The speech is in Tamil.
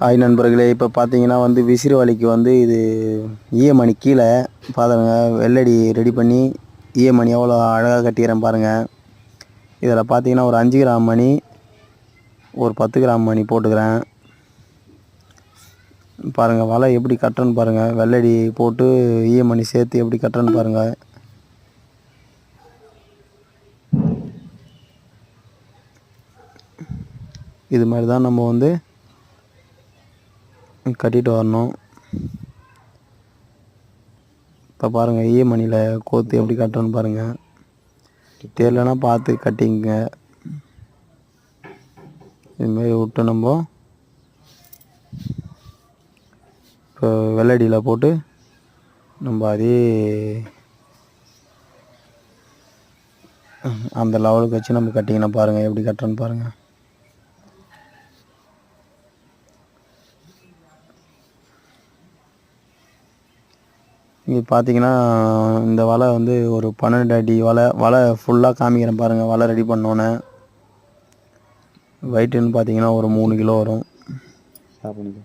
ஹாய் நண்பர்களே இப்போ பார்த்தீங்கன்னா வந்து விசிறு வலைக்கு வந்து இது ஈயமணி கீழே பாருங்க வெள்ளடி ரெடி பண்ணி ஈயமணி எவ்வளோ அழகாக கட்டிக்கிறேன் பாருங்கள் இதில் பார்த்தீங்கன்னா ஒரு அஞ்சு கிராம் மணி ஒரு பத்து கிராம் மணி போட்டுக்கிறேன். பாருங்கள் வலை எப்படி கட்டுறேன்னு பாருங்கள் வெள்ளடி போட்டு ஈயமணி சேர்த்து எப்படி கட்டுறேன்னு பாருங்கள் இது மாதிரி தான் நம்ம வந்து கட்டிட்டு வரணும். இப்போ பாருங்கள் ஈயமணியில் கோத்து எப்படி கட்டணும்னு பாருங்கள் தெரியலனா பார்த்து கட்டிங்க இதுமாரி விட்டு நம்ம இப்போ வெள்ளடியில் போட்டு நம்ம அதே அந்த லெவலுக்கு வச்சு நம்ம கட்டிங்கன்னா பாருங்கள் எப்படி கட்டுறோன்னு பாருங்கள் இது பார்த்தீங்கன்னா இந்த வலை வந்து ஒரு பன்னெண்டு அடி வலை வலை ஃபுல்லாக காமிக்கிறேன் பாருங்கள் வலை ரெடி பண்ணோன்னே வெயிட்டுன்னு பார்த்தீங்கன்னா ஒரு மூணு கிலோ வரும். ஸ்டாப் பண்ணிக்கோ.